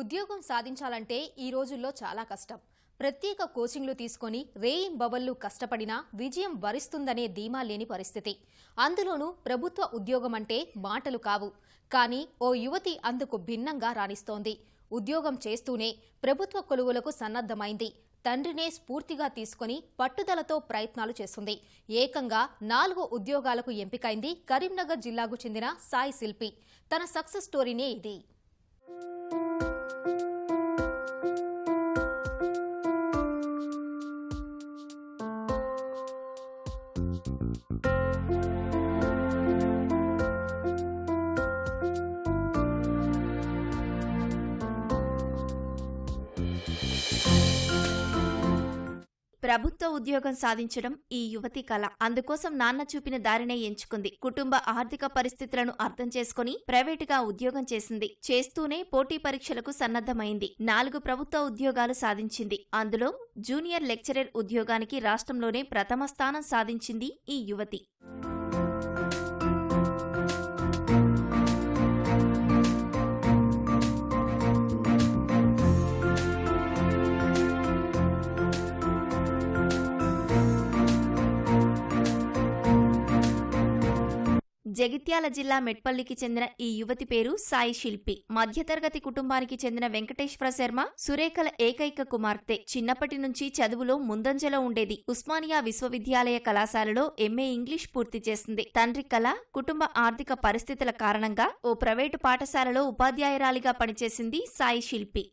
ఉద్యోగం సాధించాలంటే ఈ రోజుల్లో చాలా కష్టం. ప్రత్యేక కోచింగ్లు తీసుకొని రేయింబవళ్ళు కష్టపడినా విజయం వరిస్తుందనే ధీమా లేని పరిస్థితి. అందులోనూ ప్రభుత్వ ఉద్యోగం అంటే మాటలు కావు. కానీ ఓ యువతి అందుకు భిన్నంగా రాణిస్తోంది. ఉద్యోగం చేస్తూనే ప్రభుత్వ కొలువులకు సన్నద్ధమైంది. తండ్రినే స్ఫూర్తిగా తీసుకొని పట్టుదలతో ప్రయత్నాలు చేస్తుంది. ఏకంగా నాలుగు ఉద్యోగాలకు ఎంపికైంది కరీంనగర్ జిల్లాకు చెందిన సాయి శిల్పి. తన సక్సెస్ స్టోరీనే ఇది. ప్రభుత్వ ఉద్యోగం సాధించడం ఈ యువతి కళ అందుకోసం నాన్న చూపిన దారినే ఎంచుకుంది. కుటుంబ ఆర్థిక పరిస్థితులను అర్థం చేసుకుని ప్రైవేటుగా ఉద్యోగం చేసింది. చేస్తూనే పోటీ పరీక్షలకు సన్నద్ధమైంది. నాలుగు ప్రభుత్వ ఉద్యోగాలు సాధించింది. అందులో జూనియర్ లెక్చరర్ ఉద్యోగానికి రాష్ట్రంలోనే ప్రథమ స్థానం సాధించింది ఈ యువతి. జగిత్యాల జిల్లా మెట్పల్లికి చెందిన ఈ యువతి పేరు సాయి శిల్పి. మధ్యతరగతి కుటుంబానికి చెందిన వెంకటేశ్వర శర్మ సురేఖల ఏకైక కుమార్తె. చిన్నప్పటి నుంచి చదువులో ముందంజలో ఉండేది. ఉస్మానియా విశ్వవిద్యాలయ కళాశాలలో ఎంఏ ఇంగ్లీష్ పూర్తి చేసింది. తండ్రి కళ కుటుంబ ఆర్థిక పరిస్థితుల కారణంగా ఓ ప్రైవేటు పాఠశాలలో ఉపాధ్యాయురాలిగా పనిచేసింది సాయి శిల్పి.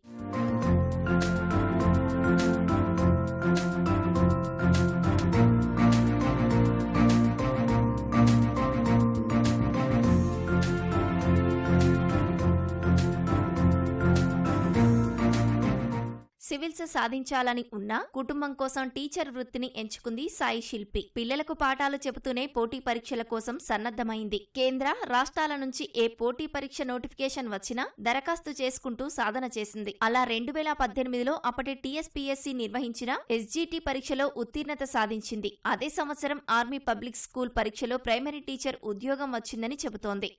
సివిల్స్ సాధించాలని ఉన్నా కుటుంబం కోసం టీచర్ వృత్తిని ఎంచుకుంది సాయి శిల్పి. పిల్లలకు పాఠాలు చెబుతూనే పోటీ పరీక్షల కోసం సన్నద్ధమైంది. కేంద్ర రాష్ట్రాల నుంచి ఏ పోటీ పరీక్ష నోటిఫికేషన్ వచ్చినా దరఖాస్తు చేసుకుంటూ సాధన చేసింది. అలా రెండు వేల పద్దెనిమిదిలో అప్పటి టీఎస్పీఎస్సీ నిర్వహించిన ఎస్జీటీ పరీక్షలో ఉత్తీర్ణత సాధించింది. అదే సంవత్సరం ఆర్మీ పబ్లిక్ స్కూల్ పరీక్షలో ప్రైమరీ టీచర్ ఉద్యోగం వచ్చిందని చెబుతోంది.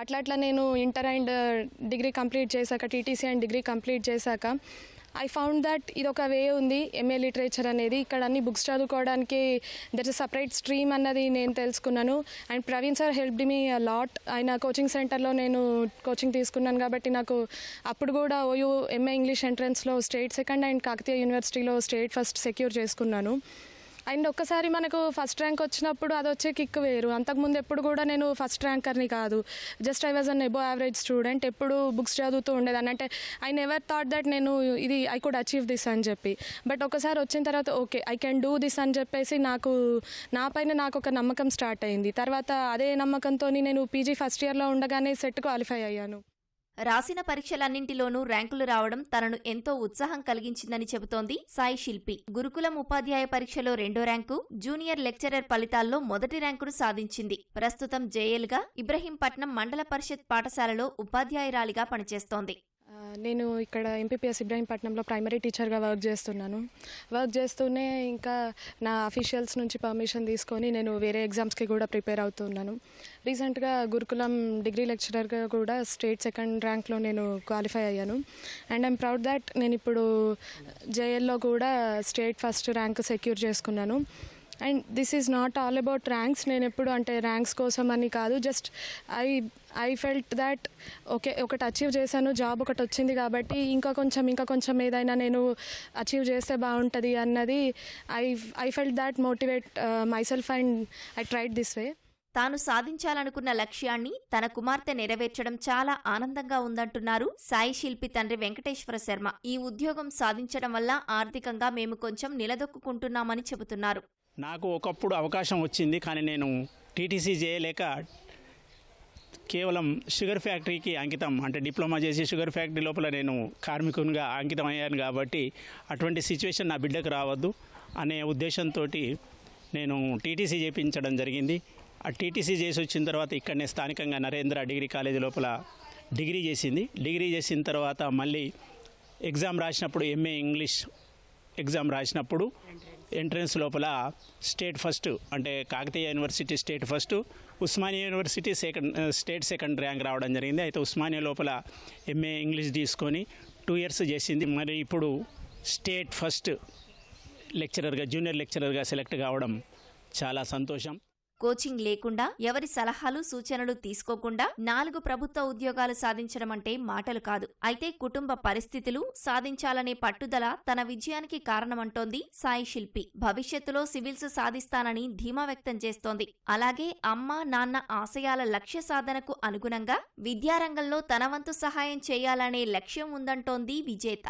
అట్లా అట్లా నేను ఇంటర్ అండ్ డిగ్రీ కంప్లీట్ చేశాక టీటీసీ అండ్ డిగ్రీ కంప్లీట్ చేశాక ఐ ఫౌండ్ దట్ ఇది ఒక వే ఉంది ఎంఏ లిటరేచర్ అనేది. ఇక్కడ అన్ని బుక్స్ చదువుకోవడానికి దర్ ఇస్ సపరేట్ స్ట్రీమ్ అన్నది నేను తెలుసుకున్నాను. And Praveen sir helped me lot ఆయన కోచింగ్ సెంటర్లో నేను కోచింగ్ తీసుకున్నాను కాబట్టి నాకు అప్పుడు కూడా ఓయూ ఎంఏ ఇంగ్లీష్ ఎంట్రన్స్లో స్టేట్ సెకండ్ అండ్ కాకతీయ యూనివర్సిటీలో స్టేట్ ఫస్ట్ సెక్యూర్ చేసుకున్నాను. అండ్ ఒక్కసారి మనకు ఫస్ట్ ర్యాంక్ వచ్చినప్పుడు అది వచ్చే కిక్ వేరు. అంతకుముందు ఎప్పుడు కూడా నేను ఫస్ట్ ర్యాంకర్ని కాదు. Just I was an above average student ఎప్పుడు బుక్స్ చదువుతూ ఉండేదాన్ని. అంటే ఐ నెవర్ థాట్ దట్ నేను ఇది ఐ కుడ్ అచీవ్ దిస్ అని చెప్పి. బట్ ఒకసారి వచ్చిన తర్వాత okay I can do this అని చెప్పేసి నాకు నా పైన నాకు ఒక నమ్మకం స్టార్ట్ అయింది. తర్వాత అదే నమ్మకంతో నేను పీజీ ఫస్ట్ ఇయర్లో ఉండగానే సెట్ క్వాలిఫై అయ్యాను. రాసిన పరీక్షలన్నింటిలోనూ ర్యాంకులు రావడం తనను ఎంతో ఉత్సాహం కలిగించిందని చెబుతోంది సాయి శిల్పి. గురుకులం ఉపాధ్యాయ పరీక్షలో రెండో ర్యాంకు జూనియర్ లెక్చరర్ ఫలితాల్లో మొదటి ర్యాంకును సాధించింది. ప్రస్తుతం జేఎల్గా ఇబ్రహీంపట్నం మండల పరిషత్ పాఠశాలలో ఉపాధ్యాయురాలిగా పనిచేస్తోంది. నేను ఇక్కడ ఎంపీపీఎస్ ఇబ్రాహీంపట్నంలో ప్రైమరీ టీచర్గా వర్క్ చేస్తున్నాను. వర్క్ చేస్తూనే ఇంకా నా అఫీషియల్స్ నుంచి పర్మిషన్ తీసుకొని నేను వేరే ఎగ్జామ్స్కి కూడా ప్రిపేర్ అవుతున్నాను. రీసెంట్గా గురుకులం డిగ్రీ లెక్చరర్గా కూడా స్టేట్ సెకండ్ ర్యాంక్లో నేను క్వాలిఫై అయ్యాను. అండ్ ఐమ్ ప్రౌడ్ దట్ నేను ఇప్పుడు జేఎల్లో కూడా స్టేట్ ఫస్ట్ ర్యాంక్ సెక్యూర్ చేసుకున్నాను. And this is not all about ranks నేను ఎప్పుడు అంటే ర్యాంక్స్ కోసం అని కాదు. Just I I felt that okay ఒకటి అచీవ్ చేశాను. జాబ్ ఒకటి వచ్చింది కాబట్టి ఇంకా కొంచెం ఇంకా కొంచెం ఏదైనా నేను అచీవ్ చేస్తే బాగుంటుంది అన్నది I I felt that motivate myself and I tried this way తాను సాధించాలనుకున్న లక్ష్యాన్ని తన కుమార్తె నెరవేర్చడం చాలా ఆనందంగా ఉందంటున్నారు సాయి శిల్పి తండ్రి వెంకటేశ్వర శర్మ. ఈ ఉద్యోగం సాధించడం వల్ల ఆర్థికంగా మేము కొంచెం నిలదొక్కుంటున్నామని చెబుతున్నారు. నాకు ఒకప్పుడు అవకాశం వచ్చింది కానీ నేను టీటీసీ చేయలేక కేవలం షుగర్ ఫ్యాక్టరీకి అంకితం అంటే డిప్లొమా చేసి షుగర్ ఫ్యాక్టరీ లోపల నేను కార్మికునిగా అంకితం అయ్యాను కాబట్టి అటువంటి సిచ్యువేషన్ నా బిడ్డకు రావద్దు అనే ఉద్దేశంతో నేను టీటీసీ చేయించడం జరిగింది. ఆ టీటీసీ చేసి వచ్చిన తర్వాత ఇక్కడనే స్థానికంగా నరేంద్ర డిగ్రీ కాలేజీ లోపల డిగ్రీ చేసింది. డిగ్రీ చేసిన తర్వాత మళ్ళీ ఎగ్జామ్ రాసినప్పుడు ఎంఏ ఇంగ్లీష్ ఎగ్జామ్ రాసినప్పుడు ఎంట్రన్స్ లోపల స్టేట్ ఫస్ట్ అంటే Kakatiya university state first Osmania university second state second rank రావడం జరిగింది. అయితే ఉస్మానియా లోపల ఎంఏ ఇంగ్లీష్ తీసుకొని టూ ఇయర్స్ చేసింది. మరి ఇప్పుడు స్టేట్ ఫస్ట్ లెక్చరర్గా జూనియర్ లెక్చరర్గా సెలెక్ట్ కావడం చాలా సంతోషం. కోచింగ్ లేకుండా ఎవరి సలహాలు సూచనలు తీసుకోకుండా నాలుగు ప్రభుత్వ ఉద్యోగాలు సాధించడం అంటే మాటలు కాదు. అయితే కుటుంబ పరిస్థితులు సాధించాలనే పట్టుదల తన విజయానికి కారణమంటోంది సాయి శిల్పి. భవిష్యత్తులో సివిల్స్ సాధిస్తానని ధీమా వ్యక్తం చేస్తోంది. అలాగే అమ్మ నాన్న ఆశయాల లక్ష్య సాధనకు అనుగుణంగా విద్యారంగంలో తన వంతు సహాయం చేయాలనే లక్ష్యం ఉందంటోంది విజేత.